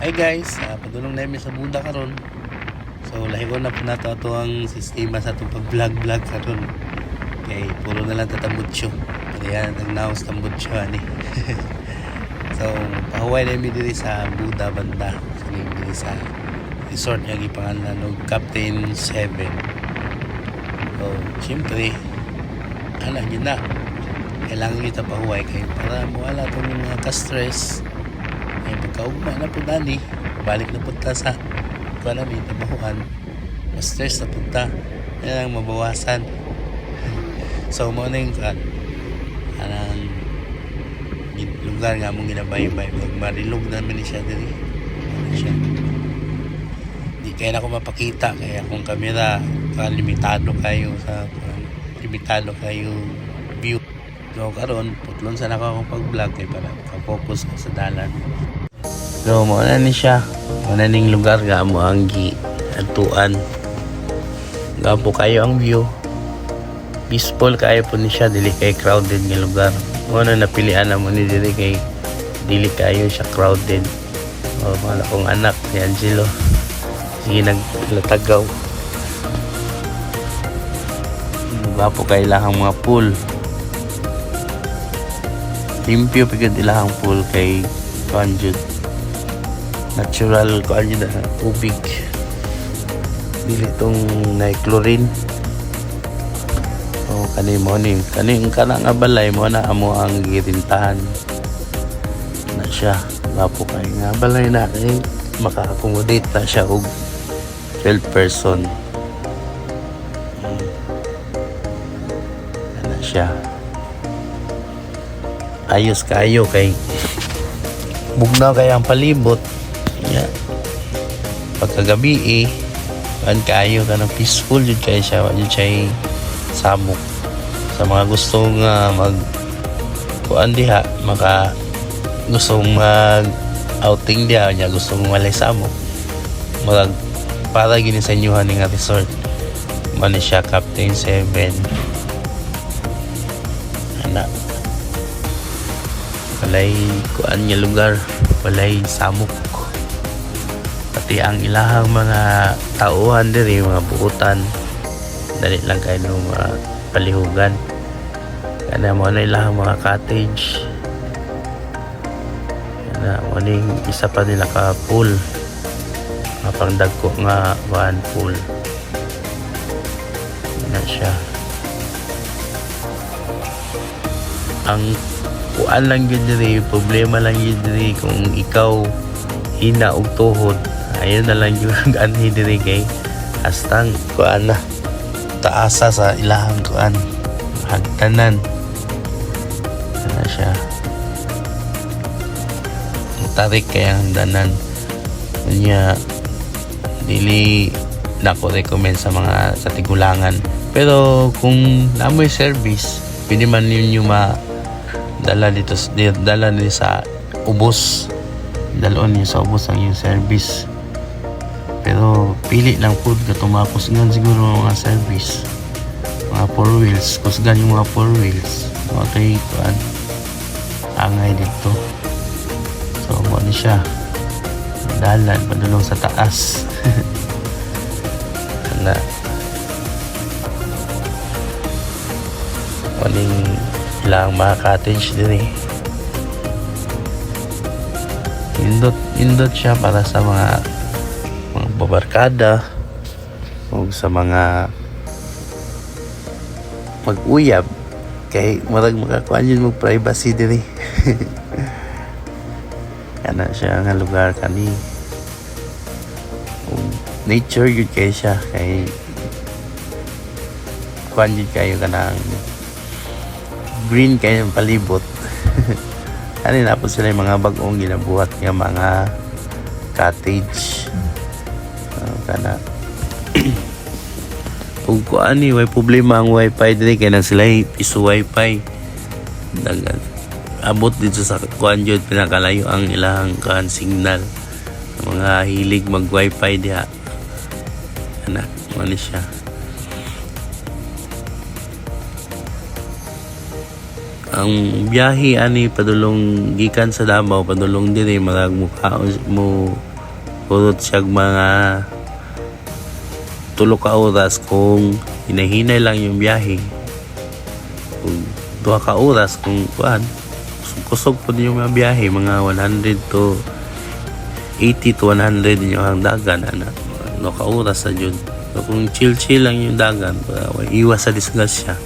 Hi guys, uh, padulong namin sa Buda karon. So lahi ko na po na to ato ang sistema sa itong pag-vlog-vlog karon. Kay puro na lang tatambutsyo. Kaya nagnaos tambutsyo ani. so pahuway namin diri sa Buda banda. So diri sa resort nga gipangalan og Captain 7. So syempre alam niyo na kailangan nyo pahuway kayo para mawala itong mga ka-stress ay pagkaugma na po dani. Balik na punta sa kuha namin tabahuan mas stress na punta. Yan ang mabawasan. So mo na yung kuhan anang lugar nga mong ginabay-bay pag marilog naman ni siya diri ano siya? Di kaya na ako mapakita. Kaya kung kamera kuhan, limitado kayo sa kuhan, limitado kayo view. So karon putlon sa naka akong pag-vlog kay para ka-focus ko sa dalan. So mo na ni siya. Mo na ning lugar nga mo ang gi atuan. Gapo kayo ang view. Peaceful kayo po ni siya dili kay crowded nga lugar. Mo na napilian na mo ni dili kay dili kayo siya crowded. O mga akong anak si Angelo. Sige naglatagaw. Gapo kay lahang mga pool limpyo pigad ilahang pool kay kanjud natural kanjud na tubig dili tong na chlorine o kani mo ni kani kana nga balay mo na amo ang girintahan. Na siya gapo kay nga balay na kay maka-accommodate na siya og 12 person. Hmm. Ano siya? Ayos kayo kay bugnaw kaya ang palibot. Pagkagabi eh. Kan kayo ka ng peaceful yun kayo siya yun siya samok sa mga gustong uh, mag kuan diha maka gustong mag outing diha niya gustong walay samok mag para gini sa inyuhan nga resort. Man siya Captain 7 anak walay kuan nga lugar walay samok pati ang ilahang mga tauhan diri mga buutan. Dali lang kayo ng mga palihugan. Kana mo na ilahang mga cottage. Kana mo isa pa nila ka pool mga pangdagko nga one pool. Na siya. Ang kuan lang yun diri problema lang yun kung ikaw hina og tuhod ayun na lang yung anhi diri kay hastang kuan na. Taasa sa ilahang kuan. Hagtanan na siya. Tarik kaya ang danan niya dili na ko recommend sa mga sa tigulangan. Pero kung namoy service pwede man ninyo ma dala dito di- dala nila sa ubos. Dalon niyo sa ubos ang yung service pero pili lang po katong mga kusgan siguro mga service. Mga four wheels kusgan yung mga four wheels. Mga kay kuan angay dito. So mo ni siya. Dalan padulong sa taas. Na Waling ilang mga cottage din eh. Indot, indot siya para sa mga mga babarkada o sa mga mag-uyab. Kay marag makakuan yun mag privacy din eh. Kana siya nga lugar kani. Nature yun kay siya. Kay kuan yun kayo kanang green kayo palibot. Ano na po sila yung mga bagong ginabuhat nga mga cottage kana. Kung kuan ni way problema ang wifi dili kay nang sila isu wifi. Dagan abot dito sa kuan jud pinakalayo ang ilang kan signal. Mga hilig mag wifi diha. Ana mo ni siya? Ang biyahe ani padulong gikan sa Davao padulong diri marag mukha mo Purot siya mga tulo ka oras kung hinahinay lang yung biyahe. Kung duha ka oras kung kuan kusog po yung mga biyahe mga 100 to 80 to 100 din yung ang dagan ana. No ka oras sa jud so, kung chill chill lang yung dagan uh, iwas sa disgrasya.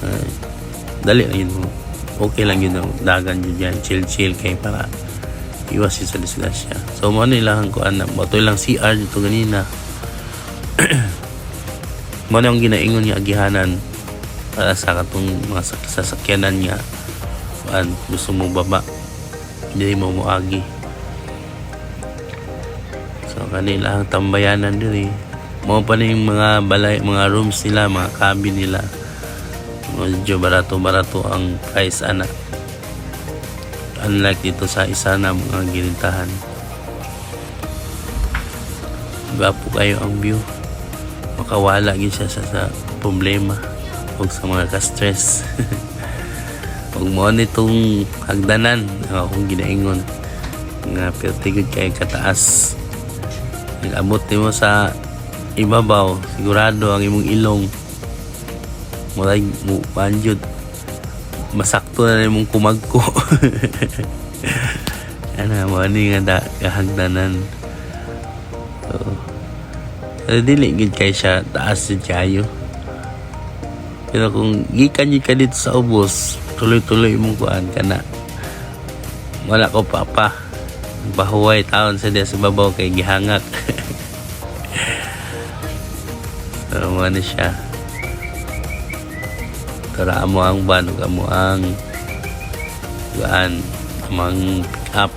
Uh, dali lang yun okay lang yun ang dagan yun yan chill chill kay para iwas yun sa disgrasya. So mo nilang ko ana mo to lang CR dito ganina mo na yung ginaingon niya agihanan para sa katong mga sak- sasakyanan niya kuan gusto mo baba. Hindi mo muagi so kanila ang tambayanan diri. Mo pa na yung mga balay mga rooms nila mga cabin nila. Medyo barato barato ang price ana unlike dito sa isa na mga gilintahan Gwapo kayo ang view makawala gid siya sa, sa problema. O sa mga ka-stress. Huwag mo nitong hagdanan. Ang akong ginaingon. Nga pertigod kay kataas. Nag-abot mo sa ibabaw. Sigurado ang imong ilong. Murag mo panjud masakto na imong kumagko. Ana mo ni nga da kahagdanan. So, dili gid kay siya taas si kayo pero kung gikan ka dito sa ubos, tuloy-tuloy mong kuan ka na. Wala ko papa. Bahuway taon sa sa babaw kay gihangak. so, ano siya. Tara mo ang ban, ug amo ang kuan, amang pick up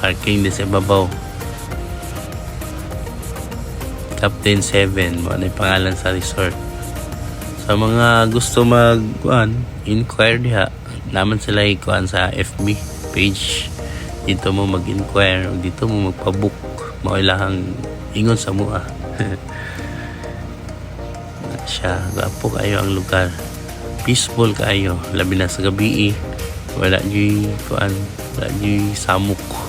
parking di sa babaw. Captain 7, mo ano yung pangalan sa resort. Sa mga gusto mag kuan inquire diha naman sila ikuan sa FB page. Dito mo mag-inquire dito mo magpa-book. Mao ilahang ingon sa mua. Siya gapo kayo ang lugar. Peaceful kayo labi na sa gabi eh. wala nyo'y kuan wala nyo'y samok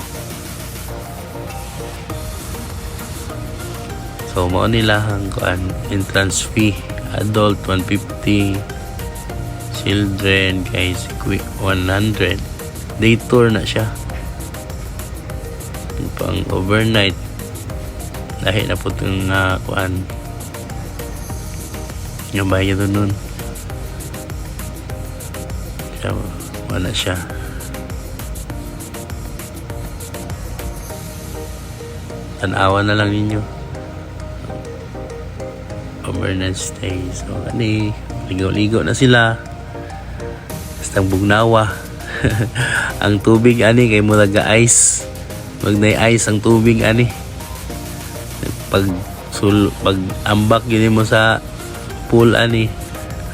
so mao nila ang kuan entrance fee. Adult 150 children guys 100 day tour na siya. Pang overnight. Dahil na po itong uh, kuan yung bayad nun siya wala siya. Tanawa na lang ninyo overnight stay. So, ani, ligaw-ligaw na sila. Basta bugnawa. ang tubig, ani, kay murag ice. Wag ice ang tubig, ani. Pag, sul, pag ambak yun mo sa pool, ani.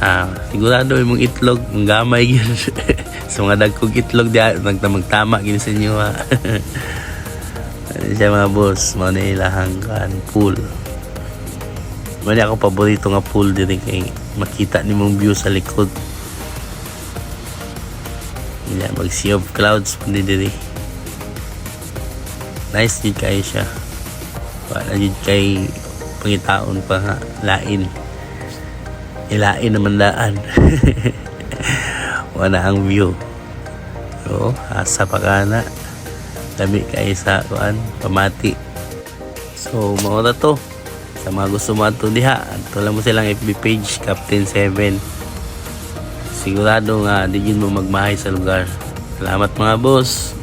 Ah, sigurado yung mong itlog, ang gamay yun. sa mga dagkog itlog, di, magtama gini sa inyo, ha. Ano siya mga boss, mga nailahang kan, pool. Mali ako paborito nga pool diri kay makita ni mong view sa likod. Yeah, mag sea of clouds din diri. Nice din kayo siya. Wala din kay pangitaon pa nga lain. Ilain naman daan. Wala ang view. So, asa pa ka na. Dami kayo sa kuan, pamati. So, mao na to sa mga gusto mo ato diha ato lang mo silang FB page Captain 7 sigurado nga di mo magmahay sa lugar. Salamat mga boss